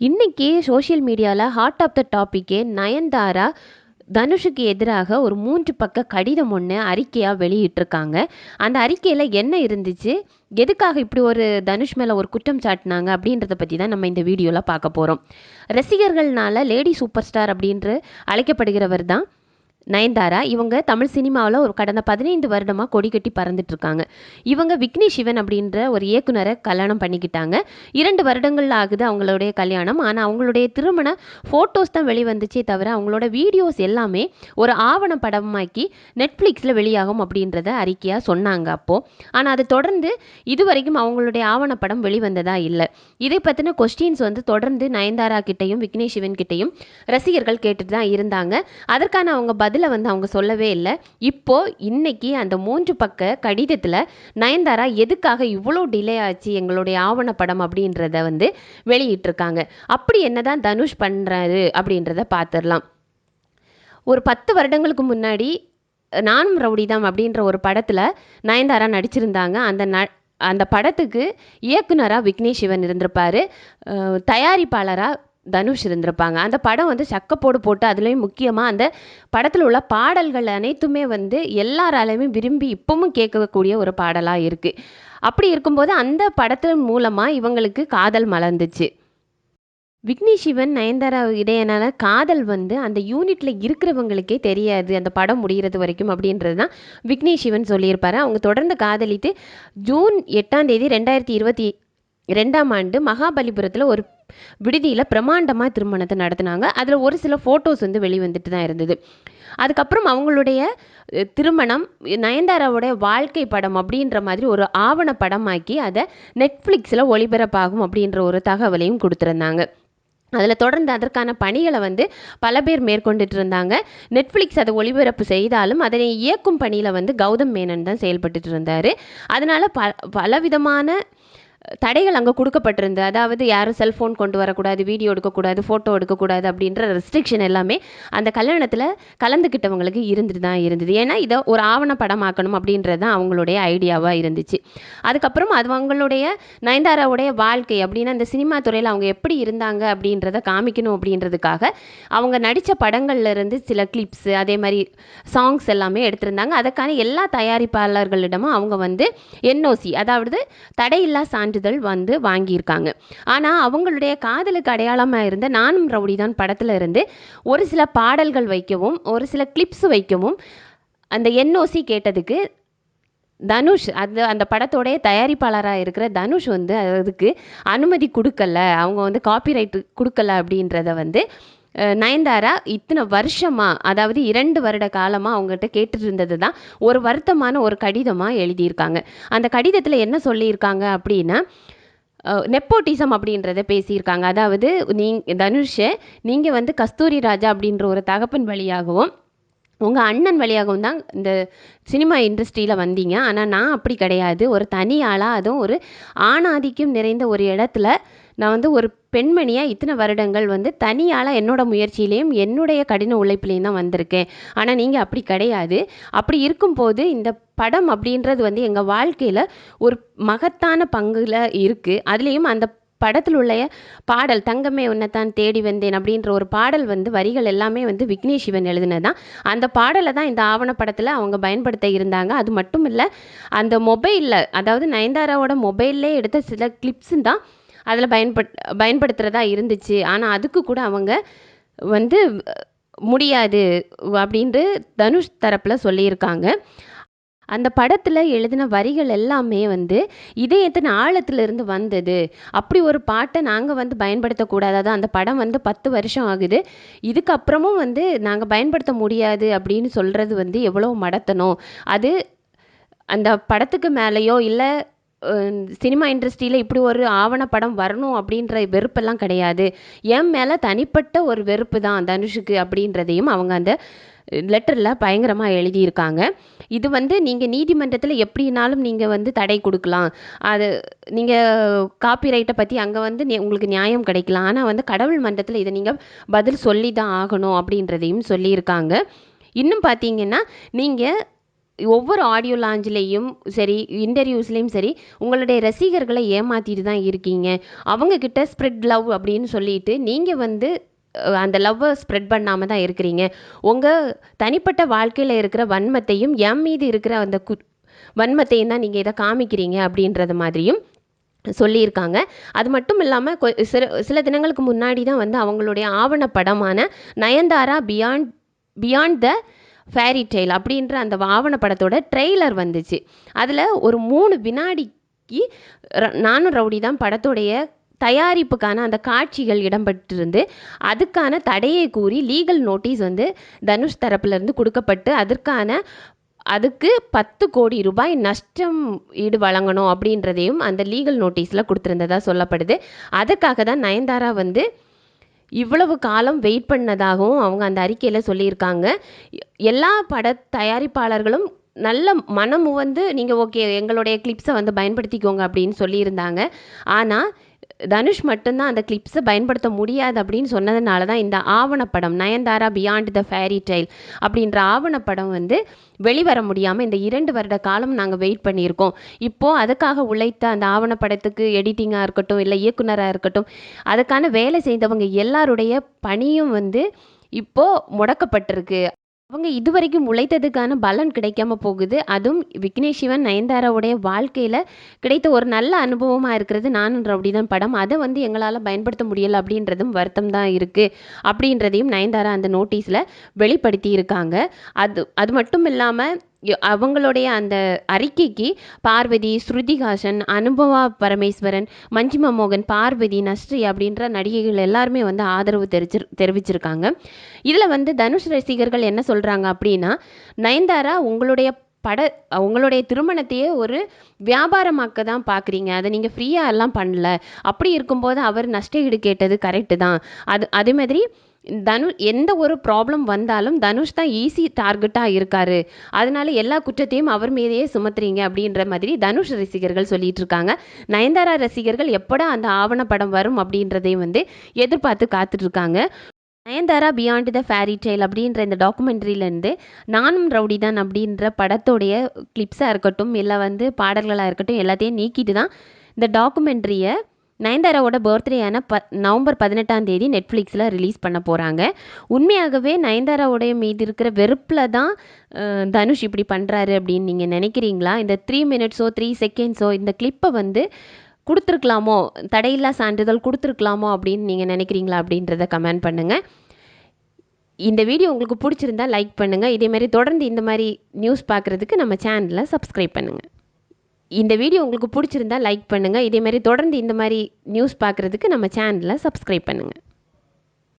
இன்னைக்கு சோஷியல் மீடியாவில் hot of the டாப்பிக்கே நயன்தாரா தனுஷுக்கு எதிராக ஒரு மூன்று பக்க கடிதம் ஒன்று அறிக்கையாக வெளியிட்டிருக்காங்க. அந்த அறிக்கையில் என்ன இருந்துச்சு? எதுக்காக இப்படி ஒரு தனுஷ் மேலே ஒரு குற்றம் சாட்டினாங்க அப்படின்றத பற்றி தான் நம்ம இந்த வீடியோவில் பார்க்க போகிறோம் ரசிகர்கள்னால லேடி சூப்பர் ஸ்டார் அப்படின்று அழைக்கப்படுகிறவர் தான் நயன்தாரா இவங்க தமிழ் சினிமாவில் ஒரு கடந்த பதினைந்து வருடமாக கொடி கட்டி பறந்துட்டுருக்காங்க இவங்க விக்னேஷ் சிவன் அப்படின்ற ஒரு இயக்குனரை கல்யாணம் பண்ணிக்கிட்டாங்க. இரண்டு வருடங்கள் ஆகுது அவங்களுடைய கல்யாணம். ஆனால் அவங்களுடைய திருமண ஃபோட்டோஸ் தான் வெளிவந்துச்சே தவிர அவங்களோட வீடியோஸ் எல்லாமே ஒரு ஆவண படமாக்கி நெட்ஃப்ளிக்ஸில் வெளியாகும் அப்படின்றத அறிக்கையாக சொன்னாங்க அப்போது ஆனால் அதை தொடர்ந்து இதுவரைக்கும் அவங்களுடைய ஆவணப்படம் வெளிவந்ததா இல்லை. இதை பற்றின கொஸ்டின்ஸ் வந்து தொடர்ந்து நயன்தாரா கிட்டையும் விக்னேஷ் சிவன் கிட்டையும் ரசிகர்கள் கேட்டுட்டு தான் இருந்தாங்க. அதற்கான அவங்க பதில் வந்து அவங்க சொல்லவே இல்லை. இப்போ இன்னைக்கு அந்த மூன்று பக்க கடிதத்தில் நயன்தாரா எதுக்காக இவ்வளோ டிலே ஆச்சு எங்களுடைய ஆவணப்படம் அப்படின்றத வந்து வெளியிட்டிருக்காங்க. அப்படி என்னதான் தனுஷ் பண்ணுறாரு அப்படின்றத பார்த்துடலாம் ஒரு பத்து வருடங்களுக்கு முன்னாடி நானும் ரவுடிதாம் அப்படின்ற ஒரு படத்தில் நயன்தாரா நடிச்சிருந்தாங்க. அந்த ந அந்த படத்துக்கு இயக்குனராக விக்னேஷ் சிவன் இருந்திருப்பார். தயாரிப்பாளராக தனுஷ் இருந்திருப்பாங்க. அந்த படம் வந்து சக்கப்போடு போட்டு அதுலேயும் முக்கியமாக அந்த படத்தில் உள்ள பாடல்கள் அனைத்துமே வந்து எல்லாராலையுமே விரும்பி இப்பவும் கேட்கக்கூடிய ஒரு பாடலாக இருக்குது அப்படி இருக்கும்போது அந்த படத்தின் மூலமாக இவங்களுக்கு காதல் மலர்ந்துச்சு. விக்னேஷ் சிவன் நயன்தாரா இடையனால காதல் வந்து அந்த யூனிட்ல இருக்கிறவங்களுக்கே தெரியாது. அந்த படம் முடிகிறது வரைக்கும் அப்படின்றது தான் விக்னேஷ் சிவன் சொல்லியிருப்பாரு. அவங்க தொடர்ந்து காதலித்து ஜூன் எட்டாம் தேதி ரெண்டாயிரத்தி இருபத்தி ரெண்டாம் ஆண்டு மகாபலிபுரத்தில் ஒரு விடுதியில் பிரமாண்டமாக திருமணத்தை நடத்தினாங்க. அதில் ஒரு சில ஃபோட்டோஸ் வந்து வெளிவந்துட்டு தான் இருந்தது. அதுக்கப்புறம் அவங்களுடைய திருமணம் நயன்தாராவுடைய வாழ்க்கை படம் அப்படின்ற மாதிரி ஒரு ஆவண படமாக்கி அதை நெட்ஃப்ளிக்ஸில் ஒளிபரப்பாகும் அப்படின்ற ஒரு தகவலையும் கொடுத்துருந்தாங்க. அதில் தொடர்ந்து அதற்கான பணிகளை வந்து பல பேர் மேற்கொண்டுட்டு இருந்தாங்க. நெட்ஃப்ளிக்ஸ் அதை ஒளிபரப்பு செய்தாலும் அதனை இயக்கும் பணியில் வந்து கௌதம் மேனன் தான் செயல்பட்டுட்டு இருந்தார். அதனால் ப பலவிதமான தடைகள் அங்கே கொடுக்கப்பட்டிருந்தது அதாவது யாரும் செல்ஃபோன் கொண்டு வரக்கூடாது வீடியோ எடுக்கக்கூடாது ஃபோட்டோ எடுக்கக்கூடாது அப்படின்ற ரெஸ்ட்ரிக்ஷன் எல்லாமே அந்த கல்யாணத்தில் கலந்துக்கிட்டவங்களுக்கு இருந்துட்டு தான் இருந்தது. ஏன்னா இதை ஒரு ஆவணப்படமாக்கணும் அப்படின்றது தான் அவங்களுடைய ஐடியாவாக இருந்துச்சு. அதுக்கப்புறம் அது அவங்களுடைய நயன்தாராவுடைய வாழ்க்கை அப்படின்னா இந்த சினிமா துறையில் அவங்க எப்படி இருந்தாங்க அப்படின்றத காமிக்கணும் அப்படின்றதுக்காக அவங்க நடித்த படங்கள்ல இருந்து சில கிளிப்ஸு அதே மாதிரி சாங்ஸ் எல்லாமே எடுத்திருந்தாங்க. அதுக்கான எல்லா தயாரிப்பாளர்களிடமும் அவங்க வந்து என்ஓசி அதாவது தடையில்லா சான்றிதழ் வந்து வாங்கியிருக்காங்க. ஆனால் அவங்களுடைய காதலுக்கு அடையாளமாக இருந்த நானும் ரவுடி தான் படத்தில் இருந்து ஒரு சில பாடல்கள் வைக்கவும் ஒரு சில கிளிப்ஸ் வைக்கவும் அந்த என்ஓசி கேட்டதுக்கு தனுஷ் அது அந்த படத்தோடைய தயாரிப்பாளராக இருக்கிற தனுஷ் வந்து அதுக்கு அனுமதி கொடுக்கல. அவங்க வந்து காப்பிரைட் கொடுக்கல அப்படின்றத வந்து நயன்தாரா இத்தனை வருஷமா அதாவது இரண்டு வருட காலமாக அவங்ககிட்ட கேட்டுட்டு இருந்தது தான் ஒரு வருத்தமான ஒரு கடிதமாக எழுதியிருக்காங்க. அந்த கடிதத்தில் என்ன சொல்லியிருக்காங்க அப்படின்னா நெப்போட்டிசம் அப்படின்றத பேசியிருக்காங்க. அதாவது நீ தனுஷை நீங்கள் வந்து கஸ்தூரி ராஜா அப்படின்ற ஒரு தகப்பன் வழியாகவும் உங்கள் அண்ணன் வழியாகவும் தான் இந்த சினிமா இண்டஸ்ட்ரியில் வந்தீங்க. ஆனால் நான் அப்படி கிடையாது. ஒரு தனி ஆளாக அதுவும் ஒரு ஆணாதிக்கம் நிறைந்த ஒரு இடத்துல நான் வந்து ஒரு பெண்மணியாக இத்தனை வருடங்கள் வந்து தனியால் என்னோட முயற்சியிலையும் என்னுடைய கடின உழைப்புலையும் தான் வந்திருக்கேன். ஆனால் நீங்கள் அப்படி கிடையாது. அப்படி இருக்கும்போது இந்த படம் அப்படின்றது வந்து எங்கள் வாழ்க்கையில் ஒரு மகத்தான பங்குல இருக்குது அதுலேயும் அந்த படத்தில் உள்ள பாடல் தங்கமே உன்னைத்தான் தேடி வந்தேன் அப்படின்ற ஒரு பாடல் வந்து வரிகள் எல்லாமே வந்து விக்னேஷ் சிவன் எழுதினதான் அந்த பாடலை தான் இந்த ஆவணப்படத்தில் அவங்க பயன்படுத்த இருந்தாங்க. அது மட்டும் இல்லை அந்த மொபைலில் அதாவது நயன்தாராவோட மொபைல்லே எடுத்த சில கிளிப்ஸும் தான் அதில் பயன்பட் பயன்படுத்துகிறதா இருந்துச்சு. ஆனால் அதுக்கு கூட அவங்க வந்து முடியாது அப்படின்ட்டு தனுஷ் தரப்பில் சொல்லியிருக்காங்க. அந்த படத்தில் எழுதின வரிகள் எல்லாமே வந்து இதயத்தின் ஆழத்திலிருந்து வந்தது. அப்படி ஒரு பாட்டை நாங்கள் வந்து பயன்படுத்தக்கூடாது அதான் அந்த படம் வந்து பத்து வருஷம் ஆகுது. இதுக்கப்புறமும் வந்து நாங்கள் பயன்படுத்த முடியாது அப்படின்னு சொல்கிறது வந்து எவ்வளோ மடத்தணும் அது அந்த படத்துக்கு மேலேயோ இல்லை சினிமா இண்டஸ்ட்ரியில் இப்படி ஒரு ஆவணப்படம் வரணும் அப்படின்ற வெறுப்பெல்லாம் கிடையாது. என் மேலே தனிப்பட்ட ஒரு வெறுப்பு தான் தனுஷுக்கு அப்படின்றதையும் அவங்க அந்த லெட்டரில் பயங்கரமாக எழுதியிருக்காங்க. இது வந்து நீங்கள் நீதிமன்றத்தில் எப்படினாலும் நீங்கள் வந்து தடை கொடுக்கலாம். அது நீங்கள் காப்பிரைட்டை பற்றி அங்கே வந்து உங்களுக்கு நியாயம் கிடைக்கலாம். ஆனால் வந்து கடவுள் மன்றத்தில் இதை நீங்கள் பதில் சொல்லி தான் ஆகணும் அப்படின்றதையும் சொல்லியிருக்காங்க. இன்னும் பார்த்தீங்கன்னா நீங்கள் ஒவ்வொரு ஆடியோ லாஞ்சிலேயும் சரி இன்டர்வியூஸ்லேயும் சரி உங்களுடைய ரசிகர்களை ஏமாற்றிட்டு தான் இருக்கீங்க. அவங்கக்கிட்ட ஸ்ப்ரெட் லவ் அப்படின்னு சொல்லிட்டு நீங்கள் வந்து அந்த லவ்வை ஸ்ப்ரெட் பண்ணாமல் தான் இருக்கிறீங்க. உங்கள் தனிப்பட்ட வாழ்க்கையில் இருக்கிற வன்மத்தையும் என் மீது இருக்கிற அந்த கு வன்மத்தையும் தான் நீங்கள் இதை காமிக்கிறீங்க அப்படின்றது மாதிரியும் சொல்லியிருக்காங்க. அது மட்டும் இல்லாமல் சில சில தினங்களுக்கு முன்னாடி தான் வந்து அவங்களுடைய ஆவணப்படமான Nayanthara beyond beyond the fairy tale அப்படின்ற அந்த ஆவணப்படத்தோட ட்ரெய்லர் வந்துச்சு. அதில் ஒரு மூணு வினாடிக்கு ர- நானும் ரவுடி தான் படத்தோடைய தயாரிப்புக்கான அந்த காட்சிகள் இடம்பெற்றிருந்து அதுக்கான தடையை கூறி லீகல் நோட்டீஸ் வந்து தனுஷ் தரப்புலேருந்து கொடுக்கப்பட்டு அதற்கான அதுக்கு பத்து கோடி ரூபாய் நஷ்டம் ஈடு வழங்கணும் அப்படின்றதையும் அந்த லீகல் நோட்டீஸில் கொடுத்துருந்ததாக சொல்லப்படுது. அதுக்காக தான் நயன்தாரா வந்து இவ்வளவு காலம் வெயிட் பண்ணதாகவும் அவங்க அந்த அறிக்கையில் சொல்லியிருக்காங்க. எல்லா பட தயாரிப்பாளர்களும் நல்ல மனமுவந்து நீங்கள் ஓகே எங்களுடைய கிளிப்ஸை வந்து பயன்படுத்திக்கோங்க அப்படின்னு சொல்லியிருந்தாங்க. ஆனால் தனுஷ் மட்டும்தான் அந்த கிளிப்ஸை பயன்படுத்த முடியாது அப்படின்னு சொன்னதுனால தான் இந்த ஆவணப்படம் Nayanthara beyond the fairy tale அப்படின்ற ஆவணப்படம் வந்து வெளிவர முடியாமல் இந்த இரண்டு வருட காலம் நாங்கள் வெயிட் பண்ணியிருக்கோம். இப்போது அதுக்காக உழைத்த அந்த ஆவணப்படத்துக்கு எடிட்டிங்காக இருக்கட்டும் இல்லை இயக்குனராக இருக்கட்டும் அதுக்கான வேலை செய்தவங்க எல்லாருடைய பணியும் வந்து இப்போது முடக்கப்பட்டிருக்கு. அவங்க இதுவரைக்கும் உழைத்ததுக்கான பலன் கிடைக்காம போகுது. அதுவும் விக்னேஷ் சிவன் நயன்தாராவுடைய வாழ்க்கையில் கிடைத்த ஒரு நல்ல அனுபவமாக இருக்கிறது நானும் ரவுடிதான் படம். அதை வந்து எங்களால் பயன்படுத்த முடியலை அப்படின்றதும் வருத்தம் தான் இருக்குது அப்படின்றதையும் நயன்தாரா அந்த நோட்டீஸில் வெளிப்படுத்தி இருக்காங்க அது அது மட்டும் இல்லாமல் அவங்களுடைய அந்த அறிக்கைக்கு பார்வதி ஸ்ருதிஹாசன் அனுபவா பரமேஸ்வரன் மஞ்சிமா மோகன் பார்வதி நஸ்ரி அப்படின்ற நடிகைகள் எல்லாருமே வந்து ஆதரவு தெரிச்சு தெரிவிச்சிருக்காங்க. இதில் வந்து தனுஷ் ரசிகர்கள் என்ன சொல்கிறாங்க அப்படின்னா நயன்தாரா உங்களுடைய பட உங்களுடைய திருமணத்தையே ஒரு வியாபாரமாக்க தான் பார்க்குறீங்க அதை நீங்கள் ஃப்ரீயாக எல்லாம் பண்ணல. அப்படி இருக்கும்போது அவர் நஷ்டஈடு கேட்டது கரெக்டு தான். அது அதே மாதிரி தனு எந்த ஒரு ப்ராப்ளம் வந்தாலும் தனுஷ் தான் ஈஸி டார்கெட்டாக இருக்கார். அதனால எல்லா குற்றத்தையும் அவர் மீதையே சுமத்துறீங்க அப்படின்ற மாதிரி தனுஷ் ரசிகர்கள் சொல்லிட்டு இருக்காங்க நயன்தாரா ரசிகர்கள் எப்படா அந்த ஆவணப்படம் வரும் அப்படின்றதையும் வந்து எதிர்பார்த்து காத்துட்ருக்காங்க. Nayanthara beyond the fairy tale அப்படின்ற இந்த டாக்குமெண்ட்ரியிலேருந்து நானும் ரவுடி தான் அப்படின்ற படத்தோடைய கிளிப்ஸாக இருக்கட்டும் இல்லை வந்து பாடல்களாக இருக்கட்டும் எல்லாத்தையும் நீக்கிட்டு தான் இந்த டாக்குமெண்ட்ரியை நயன்தாராவோட பர்த்டேயான ப நவம்பர் பதினெட்டாம் தேதி நெட்ஃப்ளிக்ஸில் ரிலீஸ் பண்ண போகிறாங்க உண்மையாகவே நயன்தாராவுடைய மீது இருக்கிற வெறுப்பில் தான் தனுஷ் இப்படி பண்ணுறாரு அப்படின்னு நீங்கள் நினைக்கிறீங்களா? இந்த த்ரீ மினிட்ஸோ த்ரீ செகண்ட்ஸோ இந்த கிளிப்பை வந்து கொடுத்துருக்கலாமோ? தடையில்லா சான்றிதழ் கொடுத்துருக்கலாமோ அப்படின்னு நீங்கள் நினைக்கிறீங்களா அப்படின்றத கமெண்ட் பண்ணுங்கள் இந்த வீடியோ உங்களுக்கு பிடிச்சிருந்தா லைக் பண்ணுங்கள் இதேமாரி தொடர்ந்து இந்த மாதிரி நியூஸ் பார்க்குறதுக்கு நம்ம சேனலை சப்ஸ்கிரைப் பண்ணுங்கள் இந்த வீடியோ உங்களுக்கு பிடிச்சிருந்தா லைக் பண்ணுங்கள் இதேமாரி தொடர்ந்து இந்த மாதிரி நியூஸ் பார்க்குறதுக்கு நம்ம சேனலை சப்ஸ்கிரைப் பண்ணுங்கள்